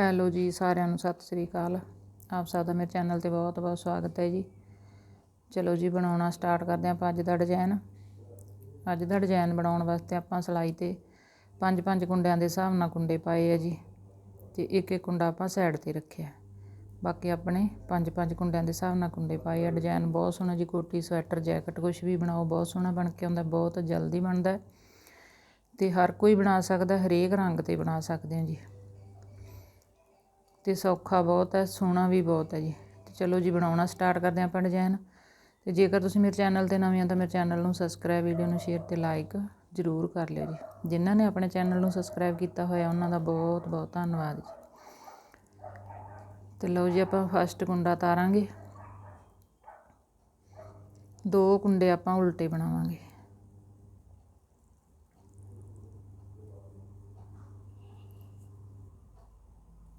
Hello ਜੀ, ਸਾਰਿਆਂ ਨੂੰ ਸਤਿ ਸ੍ਰੀ ਅਕਾਲ। ਆਪ ਸਭ ਦਾ ਮੇਰੇ ਚੈਨਲ ਤੇ ਬਹੁਤ ਬਹੁਤ ਸਵਾਗਤ ਹੈ ਜੀ। ਚਲੋ ਜੀ, ਬਣਾਉਣਾ ਸਟਾਰਟ ਕਰਦੇ ਹਾਂ ਆਪਾਂ ਅੱਜ ਦਾ ਡਿਜ਼ਾਈਨ ਅੱਜ ਦਾ ਡਿਜ਼ਾਈਨ ਬਣਾਉਣ ਵਾਸਤੇ ਆਪਾਂ ਸਲਾਈ ਤੇ ਪੰਜ ਪੰਜ ਕੁੰਡਿਆਂ ਦੇ ਹਿਸਾਬ ਨਾਲ ਕੁੰਡੇ ਪਾਏ ਆ ਜੀ ਤੇ ਇੱਕ ਇੱਕ ਕੁੰਡਾ ਆਪਾਂ ਸਾਈਡ ਤੇ ਰੱਖਿਆ। ਬਾਕੀ ਆਪਣੇ ਪੰਜ ਪੰਜ ਕੁੰਡਿਆਂ ਦੇ ਹਿਸਾਬ ਨਾਲ ਕੁੰਡੇ ਪਾਏ ਆ। ਡਿਜ਼ਾਈਨ ਬਹੁਤ ਸੋਹਣਾ ਜੀ, ਕੋਟੀ, ਸਵੈਟਰ, ਜੈਕਟ ਕੁਝ ਵੀ ਬਣਾਓ, ਬਹੁਤ ਸੋਹਣਾ ਬਣ ਕੇ ਆਉਂਦਾ, ਬਹੁਤ ਜਲਦੀ ਬਣਦਾ। ਤੇ ਹਰ ਕੋਈ ਬਣਾ ਸਕਦਾ, ਹਰੇਕ ਰੰਗ ਤੇ ਬਣਾ ਸਕਦੇ ਆ ਜੀ। ਤੇ ਸੌਖਾ ਬਹੁਤ ਹੈ, ਸੋਹਣਾ ਵੀ ਬਹੁਤ ਹੈ ਜੀ। ਤੇ ਚਲੋ ਜੀ, ਬਣਾਉਣਾ ਸਟਾਰਟ ਕਰਦੇ ਆਪਾਂ ਡਿਜ਼ਾਈਨ ਤੇ ਜੇਕਰ ਤੁਸੀਂ ਮੇਰੇ ਚੈਨਲ ਤੇ ਨਵੇਂ ਹੋ ਤਾਂ ਮੇਰੇ ਚੈਨਲ ਨੂੰ ਸਬਸਕ੍ਰਾਈਬ ਵੀਡੀਓ ਨੂੰ ਸ਼ੇਅਰ ਤੇ ਲਾਈਕ ਜ਼ਰੂਰ ਕਰ ਲਿਓ ਜੀ। ਜਿਨ੍ਹਾਂ ਨੇ ਆਪਣੇ ਚੈਨਲ ਨੂੰ ਸਬਸਕ੍ਰਾਈਬ ਕੀਤਾ ਹੋਇਆ, ਉਹਨਾਂ ਦਾ ਬਹੁਤ ਬਹੁਤ ਧੰਨਵਾਦ ਜੀ। ਤੇ ਲਓ ਜੀ, ਆਪਾਂ ਫਸਟ ਕੁੰਡਾ ਤਾਰਾਂਗੇ। ਦੋ ਕੁੰਡੇ ਆਪਾਂ ਉਲਟੇ ਬਣਾਵਾਂਗੇ।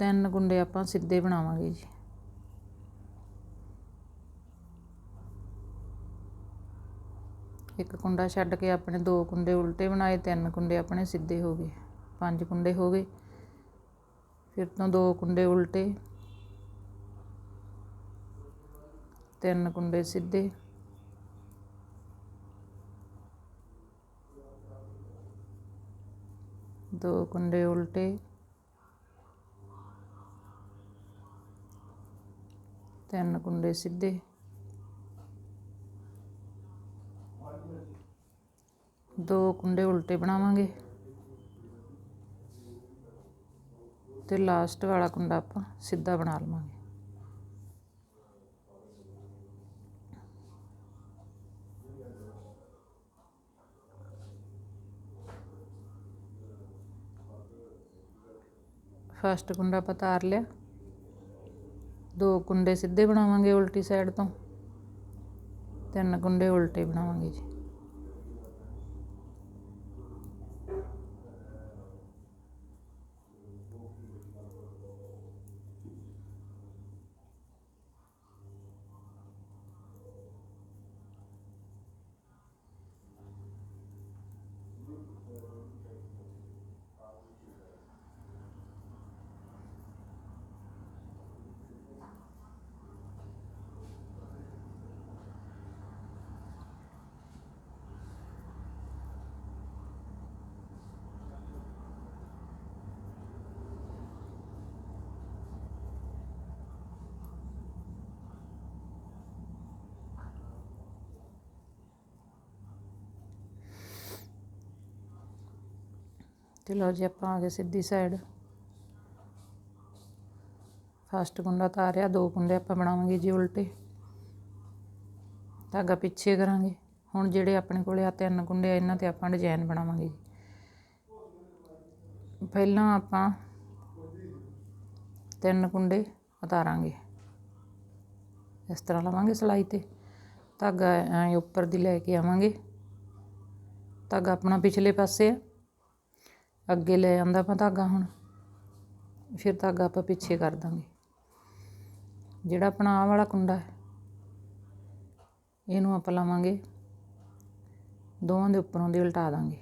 ਤਿੰਨ ਕੁੰਡੇ ਆਪਾਂ ਸਿੱਧੇ ਬਣਾਵਾਂਗੇ ਜੀ। ਇੱਕ ਕੁੰਡਾ ਛੱਡ ਕੇ ਆਪਣੇ ਦੋ ਕੁੰਡੇ ਉਲਟੇ ਬਣਾਏ, ਤਿੰਨ ਕੁੰਡੇ ਆਪਣੇ ਸਿੱਧੇ ਹੋ ਗਏ, ਪੰਜ ਕੁੰਡੇ ਹੋ ਗਏ। ਫਿਰ ਤੋਂ ਦੋ ਕੁੰਡੇ ਉਲਟੇ, ਤਿੰਨ ਕੁੰਡੇ ਸਿੱਧੇ। ਦੋ ਕੁੰਡੇ ਉਲਟੇ ਤਿੰਨ ਕੁੰਡੇ ਸਿੱਧੇ। ਦੋ ਕੁੰਡੇ ਉਲਟੇ ਬਣਾਵਾਂਗੇ। ਤੇ ਲਾਸਟ ਵਾਲਾ ਕੁੰਡਾ ਆਪਾਂ ਸਿੱਧਾ ਬਣਾ ਲਵਾਂਗੇ। ਫਸਟ ਕੁੰਡਾ ਆਪਾਂ ਤਾਰ ਲਿਆ। ਦੋ ਕੁੰਡੇ ਸਿੱਧੇ ਬਣਾਵਾਂਗੇ ਉਲਟੀ ਸਾਈਡ ਤੋਂ। ਤਿੰਨ ਕੁੰਡੇ ਉਲਟੇ ਬਣਾਵਾਂਗੇ ਜੀ। ਤੇ ਲਓ ਜੀ ਆਪਾਂ ਆ ਗਏ ਸਿੱਧੀ ਸਾਈਡ ਫਸਟ ਕੁੰਡਾ ਤਾਰਿਆ, ਦੋ ਕੁੰਡੇ ਆਪਾਂ ਬਣਾਵਾਂਗੇ ਜੀ ਉਲਟੇ। ਧਾਗਾ ਪਿੱਛੇ ਕਰਾਂਗੇ। ਹੁਣ ਜਿਹੜੇ ਆਪਣੇ ਕੋਲੇ ਆ ਤਿੰਨ ਕੁੰਡੇ ਆ, ਇਹਨਾਂ ਤੇ ਆਪਾਂ ਡਿਜ਼ਾਈਨ ਬਣਾਵਾਂਗੇ ਜੀ। ਪਹਿਲਾਂ ਆਪਾਂ ਤਿੰਨ ਕੁੰਡੇ ਉਤਾਰਾਂਗੇ। ਇਸ ਤਰ੍ਹਾਂ ਲਵਾਂਗੇ ਸਲਾਈ ਤੇ। ਧਾਗਾ ਐਂ ਉੱਪਰ ਦੀ ਲੈ ਕੇ ਆਵਾਂਗੇ। ਧਾਗਾ ਆਪਣਾ ਪਿਛਲੇ ਪਾਸੇ ਆ। ਅੱਗੇ ਲੈ ਆਂਦਾ ਆਪਾਂ ਧਾਗਾ ਹੁਣ। ਫਿਰ ਧਾਗਾ ਆਪਾਂ ਪਿੱਛੇ ਕਰ ਦਾਂਗੇ। ਜਿਹੜਾ ਆਪਣਾ ਆਹ ਵਾਲਾ ਕੁੰਡਾ ਹੈ, ਇਹਨੂੰ ਆਪਾਂ ਲਾਵਾਂਗੇ। ਦੋਵਾਂ ਦੇ ਉੱਪਰੋਂ ਦੀ ਉਲਟਾ ਦਾਂਗੇ।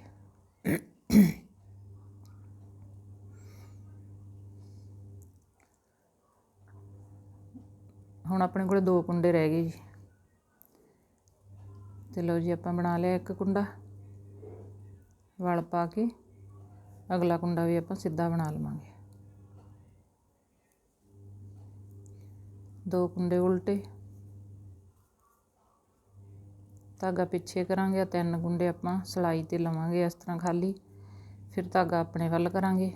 ਹੁਣ ਆਪਣੇ ਕੋਲ ਦੋ ਕੁੰਡੇ ਰਹਿ ਗਏ ਜੀ। ਤੇ ਲਓ ਜੀ ਆਪਾਂ ਬਣਾ ਲਿਆ ਇੱਕ ਕੁੰਡਾ। ਵਲ ਪਾ ਕੇ। ਅਗਲਾ ਕੁੰਡਾ ਵੀ ਆਪਾਂ ਸਿੱਧਾ ਬਣਾ ਲਵਾਂਗੇ। ਦੋ ਕੁੰਡੇ ਉਲਟੇ। ਧਾਗਾ ਪਿੱਛੇ ਕਰਾਂਗੇ ਤਿੰਨ ਕੁੰਡੇ ਆਪਾਂ ਸਲਾਈ ਤੇ ਲਵਾਂਗੇ ਇਸ ਤਰ੍ਹਾਂ ਖਾਲੀ। ਫਿਰ ਧਾਗਾ ਆਪਣੇ ਵੱਲ ਕਰਾਂਗੇ।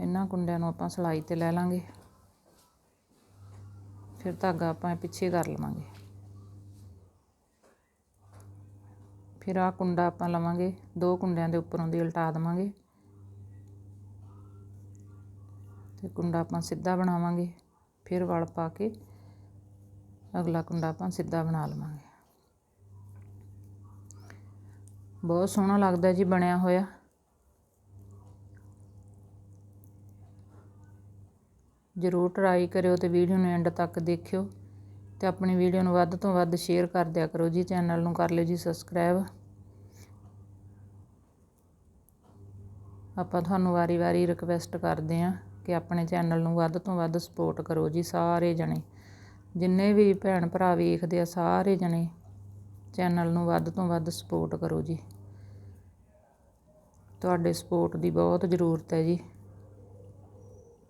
ਇਹਨਾਂ ਕੁੰਡਿਆਂ ਨੂੰ ਆਪਾਂ ਸਲਾਈ ਤੇ ਲੈ ਲਾਂਗੇ। ਫਿਰ ਧਾਗਾ ਆਪਾਂ ਪਿੱਛੇ ਕਰ ਲਵਾਂਗੇ। ਫਿਰ ਆਹ ਕੁੰਡਾ ਆਪਾਂ ਲਵਾਂਗੇ, ਦੋ ਕੁੰਡਿਆਂ ਦੇ ਉੱਪਰੋਂ ਦੀ ਉਲਟਾ ਦਵਾਂਗੇ। ਤੇ ਕੁੰਡਾ ਆਪਾਂ ਸਿੱਧਾ ਬਣਾਵਾਂਗੇ, ਫਿਰ ਵਲ ਪਾ ਕੇ ਅਗਲਾ ਕੁੰਡਾ ਆਪਾਂ ਸਿੱਧਾ ਬਣਾ ਲਵਾਂਗੇ। ਬਹੁਤ ਸੋਹਣਾ ਲੱਗਦਾ ਜੀ ਬਣਿਆ ਹੋਇਆ। ਜ਼ਰੂਰ ਟਰਾਈ ਕਰਿਓ ਤੇ ਵੀਡੀਓ ਨੂੰ ਐਂਡ ਤੱਕ ਦੇਖਿਓ। ਤੇ ਆਪਣੀ ਵੀਡੀਓ ਨੂੰ ਵੱਧ ਤੋਂ ਵੱਧ ਸ਼ੇਅਰ ਕਰ ਦਿਆ ਕਰੋ ਜੀ ਚੈਨਲ ਨੂੰ ਕਰ ਲਿਓ ਜੀ ਸਬਸਕ੍ਰਾਈਬ ਆਪਾਂ ਤੁਹਾਨੂੰ ਵਾਰੀ-ਵਾਰੀ ਰਿਕਵੈਸਟ ਕਰਦੇ ਆਂ ਕਿ ਆਪਣੇ ਚੈਨਲ ਨੂੰ ਵੱਧ ਤੋਂ ਵੱਧ ਸਪੋਰਟ ਕਰੋ ਜੀ ਸਾਰੇ ਜਣੇ। ਜਿੰਨੇ ਵੀ ਭੈਣ ਭਰਾ ਵੇਖਦੇ ਆ ਸਾਰੇ ਜਣੇ ਚੈਨਲ ਨੂੰ ਵੱਧ ਤੋਂ ਵੱਧ ਸਪੋਰਟ ਕਰੋ ਜੀ। ਤੁਹਾਡੇ ਸਪੋਰਟ ਦੀ ਬਹੁਤ ਜ਼ਰੂਰਤ ਹੈ ਜੀ।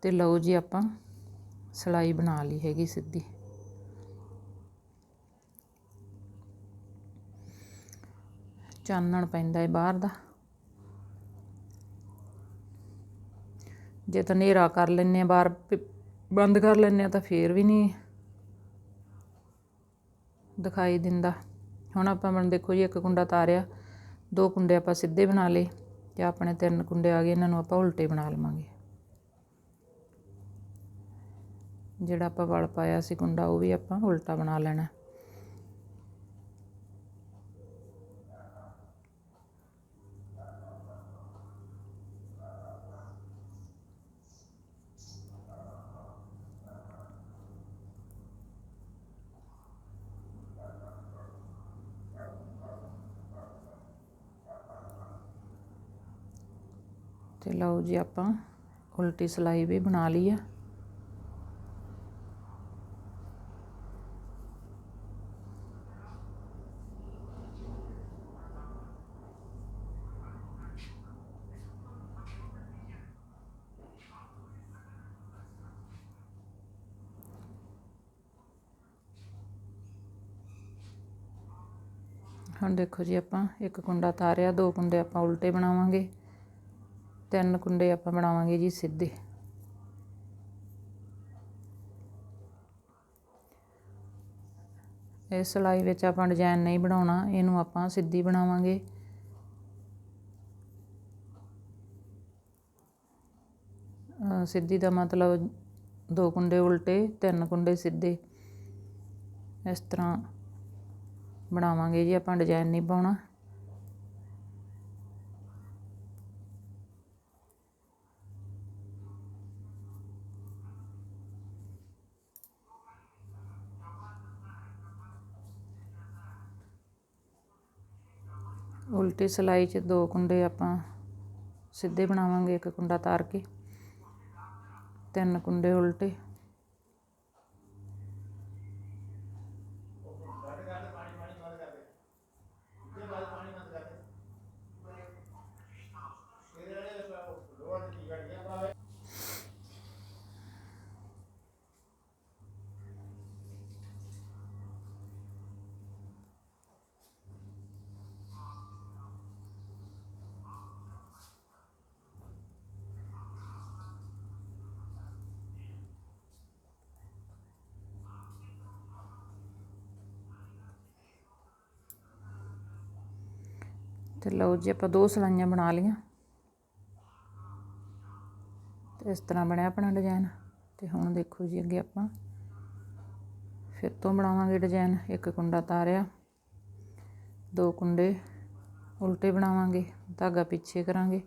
ਤੇ ਲਓ ਜੀ ਆਪਾਂ ਸਲਾਈ ਬਣਾ ਲਈ ਹੈਗੀ ਸਿੱਧੀ। ਚਾਨਣ ਪੈਂਦਾ ਹੈ ਬਾਹਰ ਦਾ। ਜੇ ਤਾਂ ਹਨੇਰਾ ਕਰ ਲੈਂਦੇ ਆ ਬਾਹਰ ਬੰਦ ਕਰ ਲੈਂਦੇ ਆ ਤਾਂ ਫਿਰ ਵੀ ਨਹੀਂ ਦਿਖਾਈ ਦਿੰਦਾ। ਹੁਣ ਆਪਾਂ ਬਣ ਦੇਖੋ ਜੀ, ਇੱਕ ਕੁੰਡਾ ਤਾਰਿਆ, ਦੋ ਕੁੰਡੇ ਆਪਾਂ ਸਿੱਧੇ ਬਣਾ ਲਏ ਤੇ ਆਪਣੇ ਤਿੰਨ ਕੁੰਡੇ ਆ ਗਏ, ਇਹਨਾਂ ਨੂੰ ਆਪਾਂ ਉਲਟੇ ਬਣਾ ਲਵਾਂਗੇ। ਜਿਹੜਾ ਆਪਾਂ ਵਲ ਪਾਇਆ ਸੀ ਕੁੰਡਾ, ਉਹ ਵੀ ਆਪਾਂ ਉਲਟਾ ਬਣਾ ਲੈਣਾ ਤੇ ਲਓ ਜੀ ਆਪਾਂ ਉਲਟੀ ਸਲਾਈ ਵੀ ਬਣਾ ਲਈ ਆ। ਹੁਣ ਦੇਖੋ ਜੀ ਆਪਾਂ ਇੱਕ ਕੁੰਡਾ ਤਾਰਿਆ, ਦੋ ਕੁੰਡੇ ਆਪਾਂ ਉਲਟੇ ਬਣਾਵਾਂਗੇ। ਤਿੰਨ ਕੁੰਡੇ ਆਪਾਂ ਬਣਾਵਾਂਗੇ ਜੀ ਸਿੱਧੇ। ਇਸ ਸਿਲਾਈ ਵਿੱਚ ਆਪਾਂ ਡਿਜ਼ਾਈਨ ਨਹੀਂ ਬਣਾਉਣਾ, ਇਹਨੂੰ ਆਪਾਂ ਸਿੱਧੀ ਬਣਾਵਾਂਗੇ। ਸਿੱਧੀ ਦਾ ਮਤਲਬ ਦੋ ਕੁੰਡੇ ਉਲਟੇ, ਤਿੰਨ ਕੁੰਡੇ ਸਿੱਧੇ। ਇਸ ਤਰ੍ਹਾਂ ਬਣਾਵਾਂਗੇ ਜੀ, ਆਪਾਂ ਡਿਜ਼ਾਈਨ ਨਹੀਂ ਪਾਉਣਾ ਉਲਟੀ ਸਿਲਾਈ 'ਚ ਦੋ ਕੁੰਡੇ ਆਪਾਂ ਸਿੱਧੇ ਬਣਾਵਾਂਗੇ, ਇੱਕ ਕੁੰਡਾ ਤਾਰ ਕੇ, ਤਿੰਨ ਕੁੰਡੇ ਉਲਟੇ। ਤੇ ਲਓ ਜੀ ਆਪਾਂ ਦੋ ਸਲਾਈਆਂ ਬਣਾ ਲਈਆਂ। ਤੇ ਇਸ ਤਰ੍ਹਾਂ ਬਣਿਆ ਆਪਣਾ ਡਿਜ਼ਾਈਨ ਤੇ ਹੁਣ ਦੇਖੋ ਜੀ ਅੱਗੇ ਆਪਾਂ ਫਿਰ ਤੋਂ ਬਣਾਵਾਂਗੇ ਡਿਜ਼ਾਈਨ ਇੱਕ ਕੁੰਡਾ ਤਾਰਿਆ, ਦੋ ਕੁੰਡੇ ਉਲਟੇ ਬਣਾਵਾਂਗੇ, ਧਾਗਾ ਪਿੱਛੇ ਕਰਾਂਗੇ,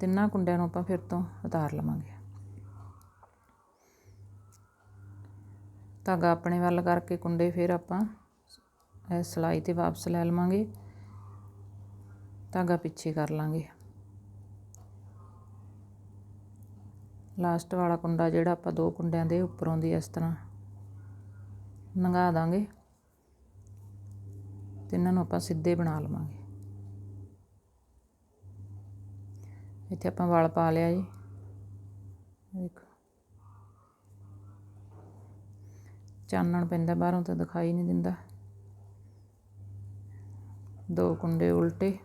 ਤਿੰਨਾਂ ਕੁੰਡਿਆਂ ਨੂੰ ਆਪਾਂ ਫਿਰ ਤੋਂ ਉਤਾਰ ਲਵਾਂਗੇ। ਧਾਗਾ ਆਪਣੇ ਵੱਲ ਕਰਕੇ ਕੁੰਡੇ ਫਿਰ ਆਪਾਂ ਇਹ ਸਲਾਈ ਤੇ ਵਾਪਸ ਲੈ ਲਵਾਂਗੇ। ਧਾਗਾ ਪਿੱਛੇ ਕਰ ਲਾਂਗੇ। ਲਾਸਟ ਵਾਲਾ ਕੁੰਡਾ ਜਿਹੜਾ ਆਪਾਂ ਦੋ ਕੁੰਡਿਆਂ ਦੇ ਉੱਪਰੋਂ ਦੀ ਇਸ ਤਰ੍ਹਾਂ ਨੰਗਾ ਦਾਂਗੇ ਤੇ ਇਹਨਾਂ ਨੂੰ ਆਪਾਂ ਸਿੱਧੇ ਬਣਾ ਲਵਾਂਗੇ। ਇੱਥੇ ਆਪਾਂ ਵਾਲ ਪਾ ਲਿਆ ਜੀ। ਦੇਖੋ। ਚਾਨਣ ਪੈਂਦਾ ਬਾਹਰੋਂ ਤਾਂ ਦਿਖਾਈ ਨਹੀਂ ਦਿੰਦਾ। ਦੋ ਕੁੰਡੇ ਉਲਟੇ।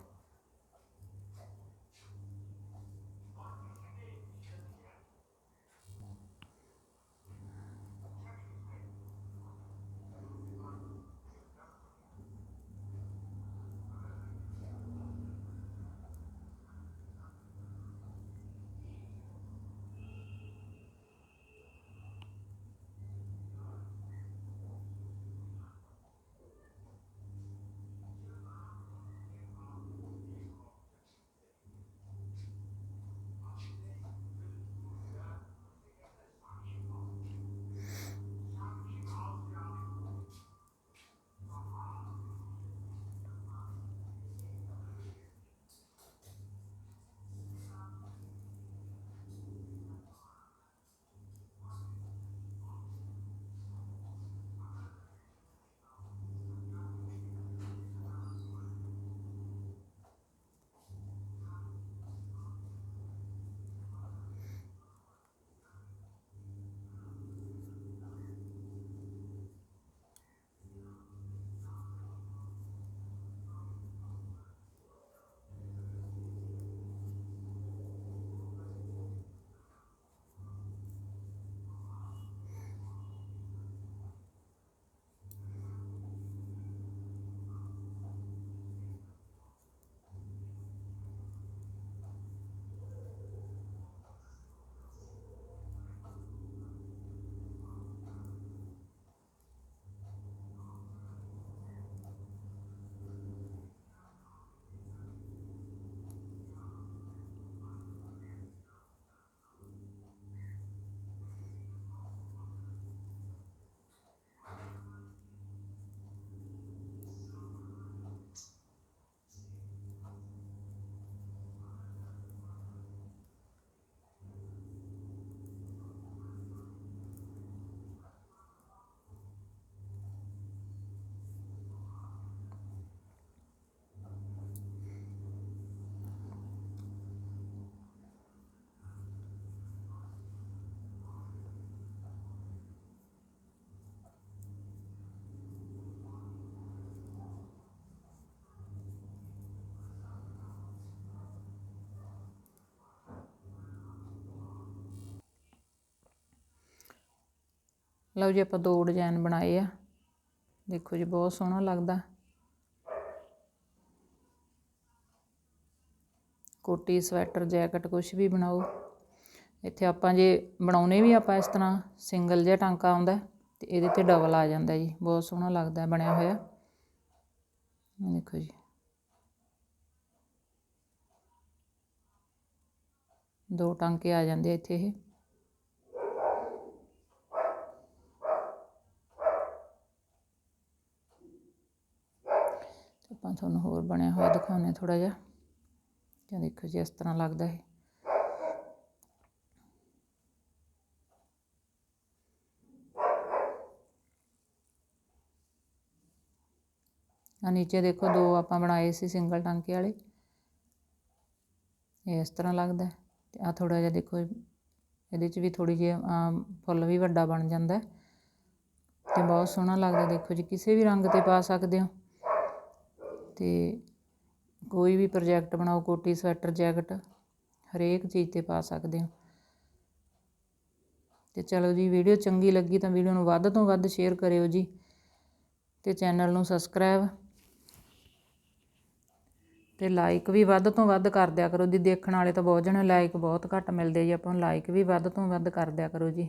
ਲਓ ਜੀ ਆਪਾਂ ਦੋ ਡਿਜ਼ਾਈਨ ਬਣਾਏ ਆ। ਦੇਖੋ ਜੀ ਬਹੁਤ ਸੋਹਣਾ ਲੱਗਦਾ। ਕੋਟੀ, ਸਵੈਟਰ, ਜੈਕਟ ਕੁਝ ਵੀ ਬਣਾਓ। ਇੱਥੇ ਆਪਾਂ ਜੇ ਬਣਾਉਨੇ ਵੀ ਆਪਾਂ ਇਸ ਤਰ੍ਹਾਂ ਸਿੰਗਲ ਜਿਹਾ ਟਾਂਕਾ ਆਉਂਦਾ ਤੇ ਇਹਦੇ ਤੇ ਡਬਲ ਆ ਜਾਂਦਾ ਜੀ। ਬਹੁਤ ਸੋਹਣਾ ਲੱਗਦਾ ਬਣਿਆ ਹੋਇਆ। ਇਹ ਦੇਖੋ ਜੀ। ਦੋ ਟਾਂਕੇ ਆ ਜਾਂਦੇ ਇੱਥੇ ਇਹ ਤੇ ਆਪਾਂ ਤੁਹਾਨੂੰ ਹੋਰ ਬਣਿਆ ਹੋਇਆ ਦਿਖਾਉਂਦੇ ਥੋੜਾ ਜਿਹਾ। ਇਹ ਦੇਖੋ ਜੀ, ਇਸ ਤਰ੍ਹਾਂ ਲੱਗਦਾ ਹੈ ਆ ਨੀਚੇ ਦੇਖੋ, ਦੋ ਆਪਾਂ ਬਣਾਏ ਸੀ ਸਿੰਗਲ ਟਾਂਕੇ ਵਾਲੇ। ਇਹ ਇਸ ਤਰ੍ਹਾਂ ਲੱਗਦਾ ਹੈ। ਤੇ ਆ ਥੋੜਾ ਜਿਹਾ ਦੇਖੋ, ਇਹਦੇ 'ਚ ਵੀ ਥੋੜੀ ਜਿਹੀ ਫੁੱਲ ਵੀ ਵੱਡਾ ਬਣ ਜਾਂਦਾ ਹੈ। ਤੇ ਬਹੁਤ ਸੋਹਣਾ ਲੱਗਦਾ ਦੇਖੋ ਜੀ, ਕਿਸੇ ਵੀ ਰੰਗ ਤੇ ਪਾ ਸਕਦੇ ਹੋ। ਤੇ ਕੋਈ ਵੀ ਪ੍ਰੋਜੈਕਟ ਬਣਾਓ, ਕੋਟੀ ਸਵੈਟਰ ਜੈਕਟ ਹਰੇਕ ਚੀਜ਼ ਤੇ ਪਾ ਸਕਦੇ ਹੋ। ਅਤੇ ਚਲੋ ਜੀ ਵੀਡੀਓ ਚੰਗੀ ਲੱਗੀ ਤਾਂ ਵੀਡੀਓ ਨੂੰ ਵੱਧ ਤੋਂ ਵੱਧ ਸ਼ੇਅਰ ਕਰਿਓ ਜੀ ਅਤੇ ਚੈਨਲ ਨੂੰ ਸਬਸਕ੍ਰਾਈਬ ਤੇ ਲਾਈਕ ਵੀ ਵੱਧ ਤੋਂ ਵੱਧ ਕਰ ਦਿਆ ਕਰੋ ਜੀ। ਦੇਖਣ ਵਾਲੇ ਤਾਂ ਬਹੁਤ ਜਣੇ ਲਾਈਕ ਬਹੁਤ ਘੱਟ ਮਿਲਦੇ ਜੀ। ਆਪਾਂ ਨੂੰ ਲਾਈਕ ਵੀ ਵੱਧ ਤੋਂ ਵੱਧ ਕਰ ਦਿਆ ਕਰੋ ਜੀ।